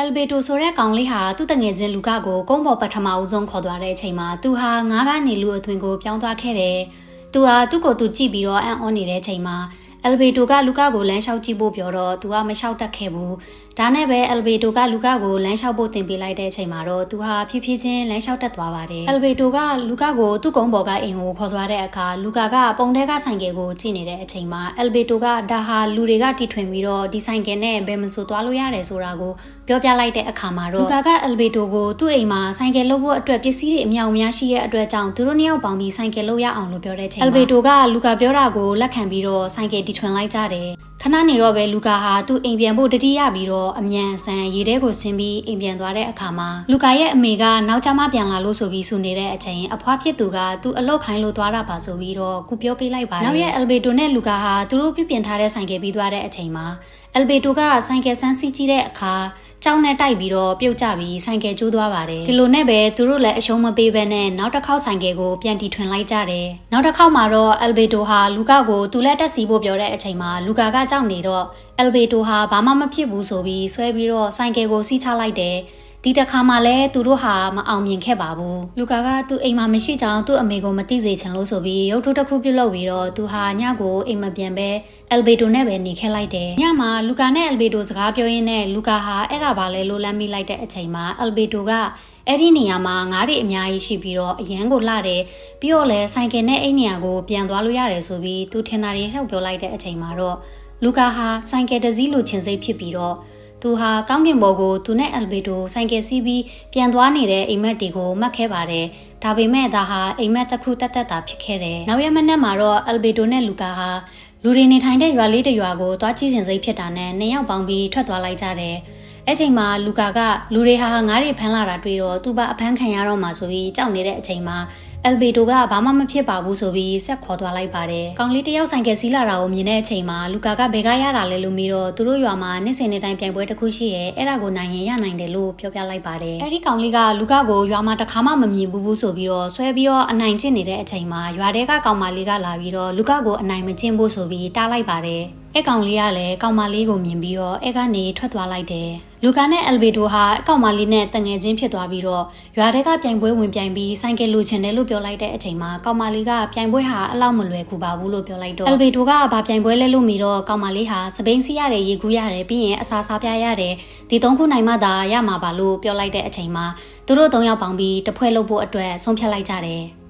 အယ်ဘေတိုဆိုတဲ့ကောင်လေးဟာသူ့တငယ်ချင်းလူကကိုကုန်းပေါ်ပထမဦးဆုံးခေါ်သွားတဲ့အချိန်မှာသူဟာငားကနေလူအသွင်ကိုပြောင်းသွားခဲ့တယ်။သူဟာသူ့ကိုသူကြည့်ပြီးတော့အံ့ဩနေတဲ့အချိန်မှာအယ်ဘေတိုကလူကကိုလမ်းလျှောက်ကြည့်ဖို့ပြောတော့သူကမလျှောက်တတ်ခဲ့ဘူး။ဒါနဲ့ပဲအယ်ဘေတိုကလူကကိုလမ်းလျှောက်ဖို့တင်ပေးလိုက်တဲ့အချိန်မှာတော့သူဟာဖြည်းဖြည်းချင်းလမ်းလျှောက်တက်သွားပါတယ်။အယ်ဘေတိုကလူကကိုသူ့ကုန်းပေါ်ကအိမ်ကိုခေါ်သွားတဲ့အခါလူကကပုံထဲကဆိုင်ကယ်ကိုကြည့်နေတဲ့အချိန်မှာအယ်ဘေတိုကဒါဟာလူတွေကတီထွင်ပြီးတော့ဒီဆိုင်ကယ်နဲ့ဘယ်မဆိုသွားလို့ရတယ်ဆိုတာကို ပြောပြလိုက်တဲ့အခါမှာတော့လူကကအယ်ဘေတိုကိုသူ့အိမ်မှာဆိုင်ကယ်လုပ်ဖို့အတွက်ပစ္စည်းတွေအမြောက်အများရှိရဲ့အတွက်ကြောင့်သူတို့နှစ်ယောက်ပေါင်းပြီးဆိုင်ကယ်လုပ်ရအောင်လို့ပြောတဲ့အချိန်မှာအယ်ဘေတိုကလူကပြောတာကိုလက်ခံပြီးတော့ဆိုင်ကယ်တီထွင်လိုက်ကြတယ်ခဏနေတော့ပဲလူကာဟာသူ့အိမ်ပြန်ဖို့တတိယပြီးတော့အမြန်ဆန်ရေထဲကိုဆင်းပြီးအိမ်ပြန်သွားတဲ့အခါမှာလူကာရဲ့အမေကနောက်ကျမှပြန်လာလို့ဆိုပြီးဆူနေတဲ့အချိန်အဖွားဖြစ်သူကသူ့အလုတ်ခိုင်းလို့သွားတာပါဆိုပြီးတော့ကူပြောပေးလိုက်ပါတယ်နောက်ရဲ့အယ်ဘေတိုနဲ့လူကာဟာသူတို့ပြပြင်ထားတဲ့ဆိုင်ကယ်ပြီးသွားတဲ့အချိန်မှာအယ်ဘေတိုကဆိုင်ကယ်ဆန်းစီးကြည့်တဲ့အခါကြောင်းနဲ့တိုက်ပြီးတော့ပြုတ်ကျပြီးဆိုင်ကယ်ကျိုးသွားပါတယ်ဒီလိုနဲ့ပဲသူတို့လည်းအရှုံးမပေးဘဲနဲ့နောက်တစ်ခေါက်ဆိုင်ကယ်ကိုပြန်တီထွင်လိုက်ကြတယ်နောက်တစ်ခေါက်မှာတော့အယ်ဘေတိုဟာလူကာကိုသူလည်းတက်စီဖို့ပြောတဲ့အချိန်မှာလူကာကကြောက်နေတော့အယ်ဘေတိုဟာဘာမှမဖြစ်ဘူးဆိုပြီးဆွဲပြီးတော့ဆိုင်ကယ်ကိုစီးချလိုက်တယ် ဒီတစ်ခါမှလည်းသူတို့ဟာမအောင်မြင်ခဲ့ပါဘူးလူကာကသူ့အိမ်မှာမရှိကြောင်းသူ့အမေကိုမသိစေချင်လို့ဆိုပြီးရုပ်ထုတစ်ခုပြုတ်လုပ်ပြီးတော့သူဟာညကိုအိမ်မပြန်ပဲအယ်ဘေတိုနဲ့ပဲနေခဲ့လိုက်တယ်ညမှာလူကာနဲ့အယ်ဘေတိုစကားပြောရင်းနဲ့လူကာဟာအဲ့ဒါပါလဲလို့လမ်းမိလိုက်တဲ့အချိန်မှာအယ်ဘေတိုကအဲ့ဒီနေရာမှာငါးတွေအများကြီးရှိပြီးတော့အရန်ကိုလှတယ်ပြီးတော့လဲဆိုင်ကယ်နဲ့အဲ့နေရာကိုပြန်သွားလို့ရတယ်ဆိုပြီးသူထင်တာတွေလျှောက်ပြောလိုက်တဲ့အချိန်မှာတော့လူကာဟာဆိုင်ကယ်တစ်စီးလိုချင်စိတ်ဖြစ်ပြီးတော့ သူဟာကောင်းကင်ဘော်ကိုသူနဲ့အယ်ဘေတိုဆိုင်ကယ်စီးပြီးပြန်သွားနေတဲ့အိမ်မက်တီကိုမှတ်ခဲ့ပါတယ်။ဒါပေမဲ့ဒါဟာအိမ်မက်တစ်ခုတက်တက်တာဖြစ်ခဲ့တယ်။နောက်ရက်မနေ့မှာတော့အယ်ဘေတိုနဲ့လူကာဟာလူတွေနေထိုင်တဲ့ရွာလေးတစ်ရွာကိုသွားကြည့်စဉ်စိတ်ဖြစ်တာနဲ့နှစ်ယောက်ပေါင်းပြီးထွက်သွားလိုက်ကြတယ်။အဲ့ချိန်မှာလူကာကလူတွေဟာငားတွေဖမ်းလာတာတွေ့တော့သူ့ဘအဖမ်းခံရတော့မှဆိုပြီးကြောက်နေတဲ့အချိန်မှာအယ်ဘေတိုကဘာမှမဖြစ်ပါဘူးဆိုပြီးဆက်ခေါ်သွားလိုက်ပါတယ်။ကောင်လေးတယောက်ဆိုင်ကစီးလာတာကိုမြင်တဲ့အချိန်မှာလူကာကဘယ်ကရတာလဲလို့မေးတော့သူတို့ရွာမှာနေ့စဉ်နေ့တိုင်းပြိုင်ပွဲတစ်ခုရှိရဲအဲ့ဒါကိုနိုင်ရင်ရနိုင်တယ်လို့ပြောပြလိုက်ပါတယ်။အဲ့ဒီကောင်လေးကလူကာကိုရွာမှာတစ်ခါမှမမြင်ဘူးဘူးဆိုပြီးတော့ဆွဲပြီးတော့အနိုင်ကျင့်နေတဲ့အချိန်မှာရွာတဲကကောင်မလေးကလာပြီးတော့လူကာကိုအနိုင်မကျင့်ဖို့ဆိုပြီးတားလိုက်ပါတယ်။အဲ့ကောင်လေးကလည်းကောင်မလေးကိုမြင်ပြီးတော့အဲ့ကနေထွက်သွားလိုက်တယ်။လူကာနဲ့အယ်ဘေတိုဟာအကောင်မလေးနဲ့တငယ်ချင်းဖြစ်သွားပြီးတော့ရွာထဲကပြိုင်ပွဲဝင်ပြိုင်ပြီးဆိုင်ကယ်လိုချင်တယ်လို့ပြောလိုက်တဲ့အချိန်မှာကောင်မလေးကပြိုင်ပွဲဟာအလောက်မလွယ်ကူပါဘူးလို့ပြောလိုက်တော့အယ်ဘေတိုကဘာပြိုင်ပွဲလဲလို့မီတော့ကောင်မလေးဟာစပိန်စီးရတယ်ရေကူးရတယ်ပြီးရင်အစာစားပြရတယ်ဒီသုံးခုနိုင်မှသာရမှာပါလို့ပြောလိုက်တဲ့အချိန်မှာသူတို့သုံးယောက်ပေါင်းပြီးတဖွဲလုပ်ဖို့အတွက်ဆုံးဖြတ်လိုက်ကြတယ်။